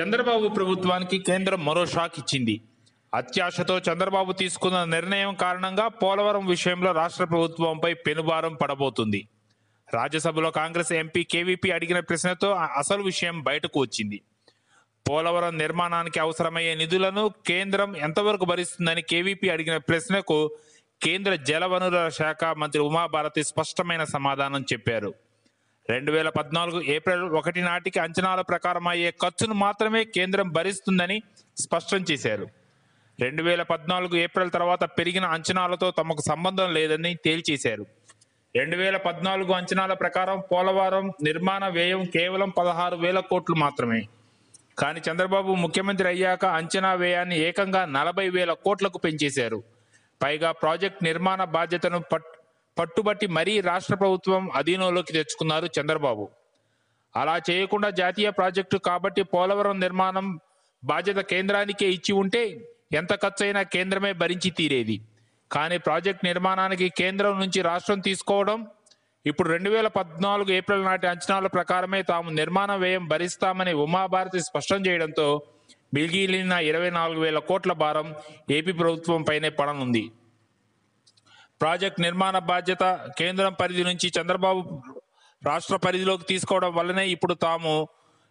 చంద్రబాబు ప్రభుత్వానికి కేంద్రం మరో షాక్ ఇచ్చింది. అత్యాశతో చంద్రబాబు తీసుకున్న నిర్ణయం కారణంగా పోలవరం విషయంలో రాష్ట్ర ప్రభుత్వంపై పెనుభారం పడబోతుంది. రాజ్యసభలో కాంగ్రెస్ ఎంపీ కేవీపీ అడిగిన ప్రశ్నతో అసలు విషయం బయటకు వచ్చింది. పోలవరం నిర్మాణానికి అవసరమయ్యే నిధులను కేంద్రం ఎంతవరకు భరిస్తుందని కేవీపీ అడిగిన ప్రశ్నకు కేంద్ర జలవనరుల శాఖ మంత్రి ఉమాభారతి స్పష్టమైన సమాధానం చెప్పారు. రెండు వేల పద్నాలుగు ఏప్రిల్ ఒకటి నాటికి అంచనాల ప్రకారం అయ్యే ఖర్చును మాత్రమే కేంద్రం భరిస్తుందని స్పష్టం చేశారు. రెండు వేల పద్నాలుగు ఏప్రిల్ తర్వాత పెరిగిన అంచనాలతో తమకు సంబంధం లేదని తేల్చేశారు. రెండు వేల పద్నాలుగు అంచనాల ప్రకారం పోలవరం నిర్మాణ వ్యయం కేవలం పదహారు వేల కోట్లు మాత్రమే. కానీ చంద్రబాబు ముఖ్యమంత్రి అయ్యాక అంచనా వ్యయాన్ని ఏకంగా నలభై వేల కోట్లకు పెంచేశారు. పైగా ప్రాజెక్ట్ నిర్మాణ బాధ్యతను పట్ పట్టుబట్టి మరీ రాష్ట్ర ప్రభుత్వం అధీనంలోకి తెచ్చుకున్నారు చంద్రబాబు. అలా చేయకుండా జాతీయ ప్రాజెక్టు కాబట్టి పోలవరం నిర్మాణం బాధ్యత కేంద్రానికే ఇచ్చి ఉంటే ఎంత ఖర్చైనా కేంద్రమే భరించి తీరేది. కానీ ప్రాజెక్ట్ నిర్మాణానికి కేంద్రం నుంచి రాష్ట్రం తీసుకోవడం ఇప్పుడు రెండు వేల పద్నాలుగు ఏప్రిల్ నాటి అంచనాల ప్రకారమే తాము నిర్మాణ వ్యయం భరిస్తామని ఉమాభారతి స్పష్టం చేయడంతో మిగిలిన ఇరవై నాలుగు వేల కోట్ల భారం ఏపీ ప్రభుత్వం పైనే పడనుంది. ప్రాజెక్ట్ నిర్మాణ బాధ్యత కేంద్రం పరిధి నుంచి చంద్రబాబు రాష్ట్ర పరిధిలోకి తీసుకోవడం వల్లనే ఇప్పుడు తాము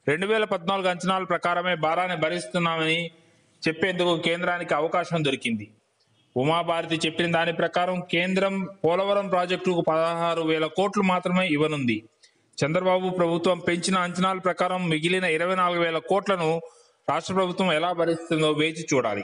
రెండు వేల పద్నాలుగు అంచనాల ప్రకారమే భారాన్ని భరిస్తున్నామని చెప్పేందుకు కేంద్రానికి అవకాశం దొరికింది. ఉమాభారతి చెప్పిన దాని ప్రకారం కేంద్రం పోలవరం ప్రాజెక్టుకు పదహారు వేల కోట్లు మాత్రమే ఇవ్వనుంది. చంద్రబాబు ప్రభుత్వం పెంచిన అంచనాల ప్రకారం మిగిలిన ఇరవై నాలుగు వేల కోట్లను రాష్ట్ర ప్రభుత్వం ఎలా భరిస్తుందో వేచి చూడాలి.